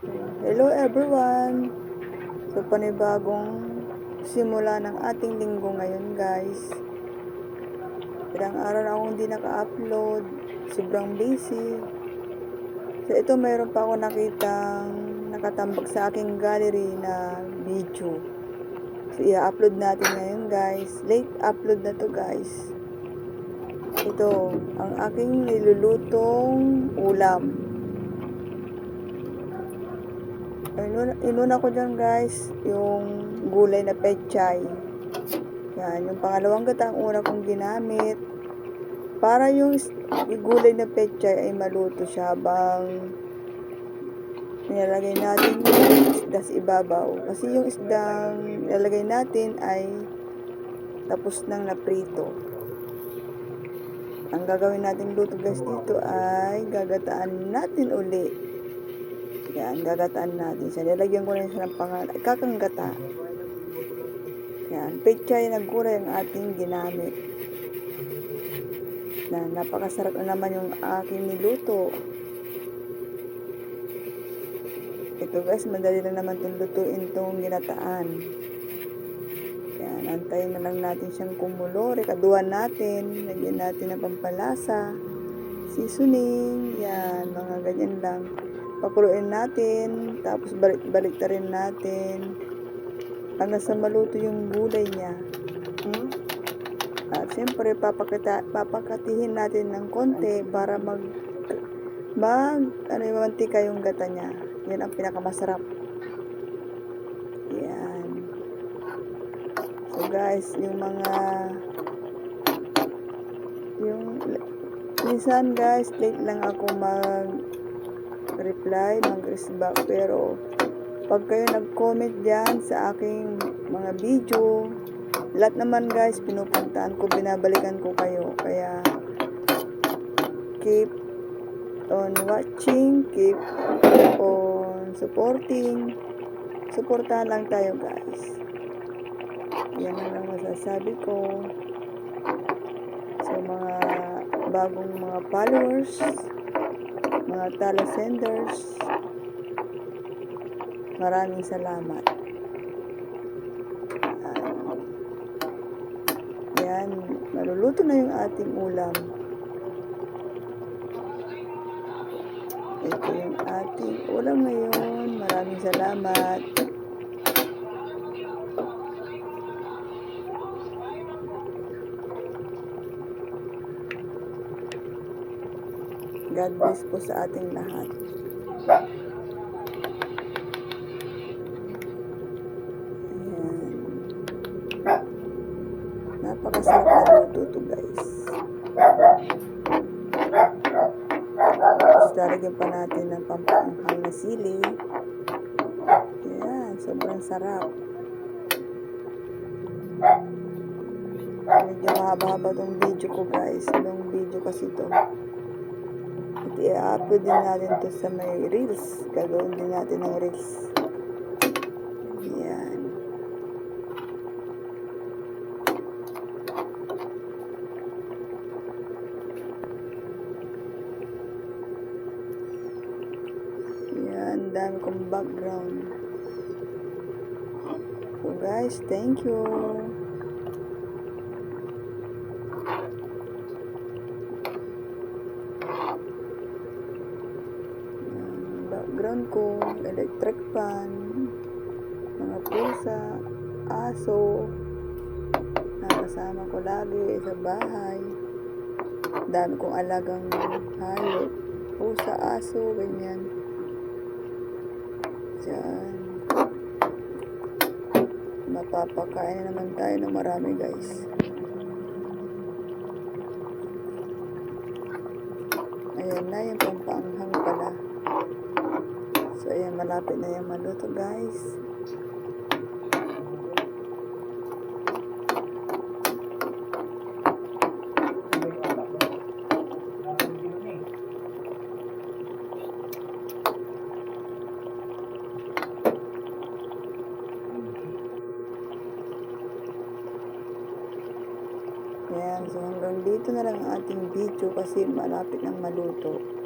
Hello everyone! So panibagong simula ng ating linggo ngayon guys. Ilang araw na akong hindi naka-upload. Sobrang busy. So ito mayroon pa ako nakitang nakatambak sa aking gallery na video. So i-upload natin ngayon guys. Late upload na to guys. Ito, ang aking nilulutong ulam. Inuna, inuna ko dyan guys, yung gulay na pechay. Yan, yung pangalawang gata ang una kong ginamit. Para yung, yung gulay na pechay ay maluto siya habang nilalagay natin yung isda sa ibabaw. Kasi yung isdang nilalagay natin ay tapos nang naprito. Ang gagawin natin luto guys dito ay gagataan natin uli. Yan, gagataan natin siya. Nilagyan ko na siya ng pangalan. Kakanggata. Yan, pechay na gulay ang ating ginamit. Na napakasarap na naman yung aking niluto. Ito guys, madali lang naman itong lutuin itong ginataan. Yan, antayin na lang natin siyang kumulo. Rekaduan natin. Lagyan natin ng pampalasa. Seasoning. Yan, mga ganyan lang pakuluin natin, tapos balik-balik ta rin natin hanggang sa maluto yung gulay niya. Hmm? At siyempre, papakita, papakatihin natin ng konti para mag mag ano yung mantika yung gata niya. Yan ang pinakamasarap. Yan. So guys, yung mga yung minsan guys, late lang ako mag reply, mag-respond. Pero, pag kayo nag-comment dyan sa aking mga video, lahat naman guys, pinupuntaan ko, binabalikan ko kayo. Kaya, keep on watching, keep on supporting. Supportahan lang tayo guys. Yan lang masasabi ko. Sa mga bagong mga followers, mga talasenders, maraming salamat. Yan, maluluto na yung ating ulam. Ito yung ating ulam ngayon. Maraming salamat. God bless po sa ating lahat. Ayan. Napakasarap na luto to guys. Tapos pa natin ng pampaanghang na sili. Ayan, sobrang sarap. Medyo mahaba-haba tong video ko guys. Long video kasi to. I-upload din natin to sa may reels. Gagawin din natin ng reels. Yan. Yan, dami kong background. So guys, thank you. Background ko, electric fan, mga pusa, aso, nakasama ko lagi sa bahay. Dami kong alagang hayop, pusa, aso, ganyan. Diyan. Mapapakain na naman tayo ng marami guys. Ayan na yung pampaanghang pala. So ayan, malapit na yung maluto guys. Ayan, so hanggang dito na lang ang ating video kasi malapit ng maluto.